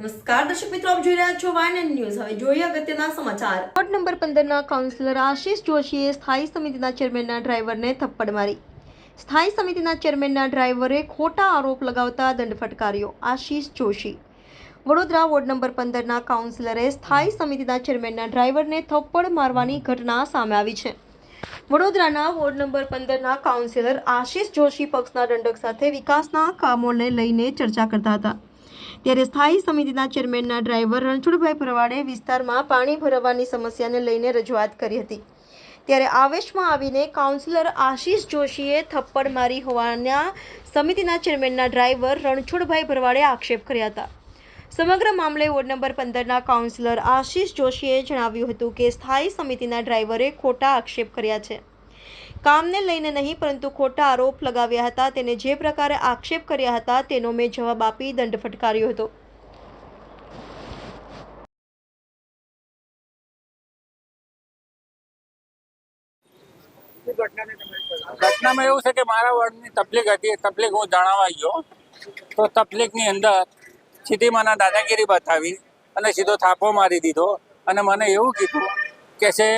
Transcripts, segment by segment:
નમસ્કાર જોશીએ સ્થાયી સમિતિના ચેરમેનના ડ્રાઈવરને થપ્પડ મારી. સ્થાયી સમિતિના ચેરમેનના ડ્રાઈવરે ખોટા આરોપ લગાવતા દંડ ફટકાર્યો, આશીષ જોશી. વડોદરા વોર્ડ નંબર પંદરના કાઉન્સિલરે સ્થાયી સમિતિના ચેરમેનના ડ્રાઈવરને થપ્પડ મારવાની ઘટના સામે આવી છે. વડોદરાના વોર્ડ નંબર પંદરના કાઉન્સિલર આશીષ જોશી પક્ષના દંડક સાથે વિકાસના કામોને લઈને ચર્ચા કરતા હતા. ત્યારે સ્થાયી સમિતિના ચેરમેનના ડ્રાઈવર રણછોડભાઈ ભરવાડે વિસ્તારમાં પાણી ભરાવાની સમસ્યાને લઈને રજૂઆત કરી હતી. ત્યારે આવેશમાં આવીને કાઉન્સિલર આશીષ જોશીએ થપ્પડ મારી હોવાના સમિતિના ચેરમેનના ડ્રાઈવર રણછોડભાઈ ભરવાડે આક્ષેપ કર્યા હતા. સમગ્ર મામલે વોર્ડ નંબર પંદરના કાઉન્સિલર આશીષ જોશીએ જણાવ્યું હતું કે સ્થાયી સમિતિના ડ્રાઈવરે ખોટા આક્ષેપ કર્યા છે. કામને લઈને નહીં, પરંતુ ખોટા આરોપ લગાવ્યા હતા. તેને જે પ્રકારે આક્ષેપ કર્યા હતા, તેનો મેં જવાબ આપી દંડ ફટકાર્યો હતો. ઘટનામાં એવું છે કે મારા વોર્ડની તકલીફ હતી. તબલીક હું જણાવવા ગયો. તો તકલીફની અંદર સીધી મને દાદાગીરી બતાવી અને સીધો થાપો મારી દીધો અને મને એવું કીધું કે છે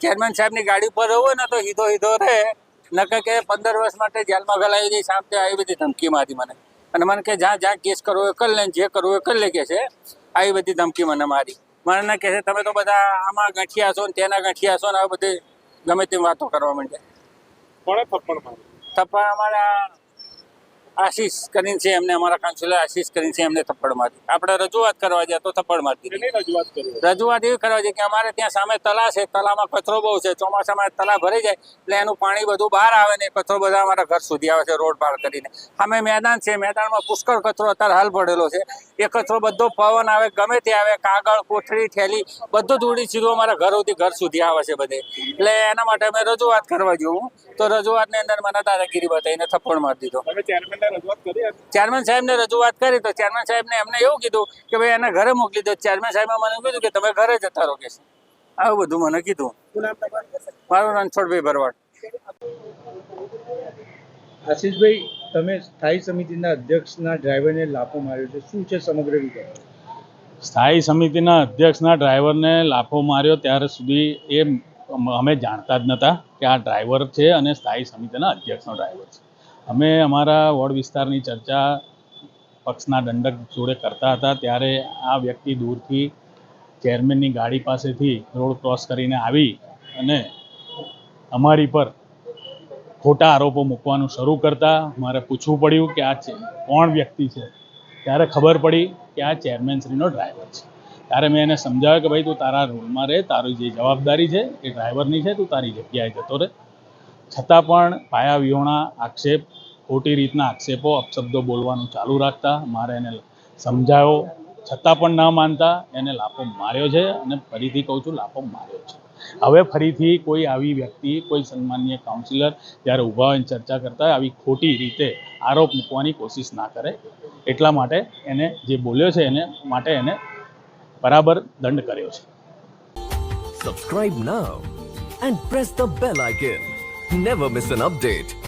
ચેરમેન સાહેબની ગાડી પર રહો ને તો હીધો હીધો રહે. નકર કે પંદર વર્ષ માટે જેલમાં ગલાવી દઈશ આમ તે આવી બધી ધમકી મારી મને. અને મને કે જ્યાં જ્યાં કેસ કરવો એ કરી લે જે કરવું એ કરી લે કે છે. આવી બધી ધમકી મને મારી. મને કહે છે તમે તો બધા આમાં ગંઠિયા છો ને તેના ગંઠિયા છો ને આ બધી ગમે તેમ વાતો કરવા માંડે કોણે થપ્પડ મારી? થપ્પડ અમારા આશીષ કરીને છે એમને અમારા કાઉન્સિલર આશીષ કરીને છે એમને થપ્પડ મારી આપણે રજૂઆત કરવા જાય તો થપ્પડ મારતી રજૂઆત એવી કરવા જાય કે અમારે ત્યાં સામે તલા છે તલામાં કચરો બહુ છે ચોમાસામાં તલા ભરાઈ જાય એટલે એનું પાણી બધું બહાર આવે ને કચરો બધા અમારા ઘર સુધી આવે છે રોડ પાર કરીને. અમે મેદાન છે મેદાનમાં પુષ્કળ કચરો અત્યારે હાલ પડેલો છે. એ કચરો બધો પવન આવે ગમે તે આવે કાગળ કોથળી થેલી બધું ધૂળી ઉડી સીધું અમારા ઘર સુધી ઘર સુધી આવે છે બધે. એટલે એના માટે અમે રજૂઆત કરવા જેવું તો રજૂઆતની અંદર મને દાદાગીરી બતાવીને થપ્પડ મારી દીધો. ચેરમેન સાહેબને રજૂઆત કરી તો ચેરમેન સાહેબને એમને એવું કીધું કે ભાઈ એને ઘરે મોકલી દો. ચેરમેન સાહેબે મને કીધું કે તમે ઘરે જતા રહો. કે આવું બધું મને કીધું. મારું રણછોડભાઈ ભરવાડ. આશીષભાઈ તમે સ્થાયી સમિતિના અધ્યક્ષના ડ્રાઈવરને લાફો માર્યો છે. શું છે સમગ્ર વિગત? સ્થાયી સમિતિના અધ્યક્ષના ડ્રાઈવરને લાફો માર્યો ત્યારે સુધી એ અમે જાણતા જ નહોતા કે આ ડ્રાઈવર છે અને સ્થાયી સમિતિના અધ્યક્ષનો ડ્રાઈવર છે. અમે અમારા વોર્ડ વિસ્તારની ચર્ચા પક્ષના દંડક જોડે કરતા હતા, ત્યારે આ વ્યક્તિ દૂરથી ચેરમેનની ગાડી પાસેથી રોડ ક્રોસ કરીને આવી અને અમારી પર ખોટા આરોપો મૂકવાનું શરૂ કરતા મારે પૂછવું પડ્યું કે આ કોણ વ્યક્તિ છે? ત્યારે ખબર પડી કે આ ચેરમેનશ્રીનો ડ્રાઈવર છે. ત્યારે મેં એને સમજાવ્યું કે ભાઈ, તું તારા રોલમાં રહે, તારી જે જવાબદારી છે એ ડ્રાઈવરની છે, તું તારી જગ્યાએ જતો રહે. છતાં પણ પાયા વિહોણા આક્ષેપ ખોટી રીતના આક્ષેપો, અપશબ્દો બોલવાનું ચાલુ રાખતા, મારે એને સમજાયો. છતાં પણ ન માનતા, એને લાપો માર્યો છે અને ફરીથી કહું છું લાપો માર્યો છે. હવે ફરીથી કોઈ આવી વ્યક્તિ, કોઈ સન્માનીય કાઉન્સિલર જ્યારે ઊભા હોય ચર્ચા કરતા આવી ખોટી રીતે આરોપ મૂકવાની કોશિશ ના કરે. એટલા માટે એને જે બોલ્યો છે એને માટે એને બરાબર દંડ કર્યો છે. Subscribe now and press the bell icon never miss an update.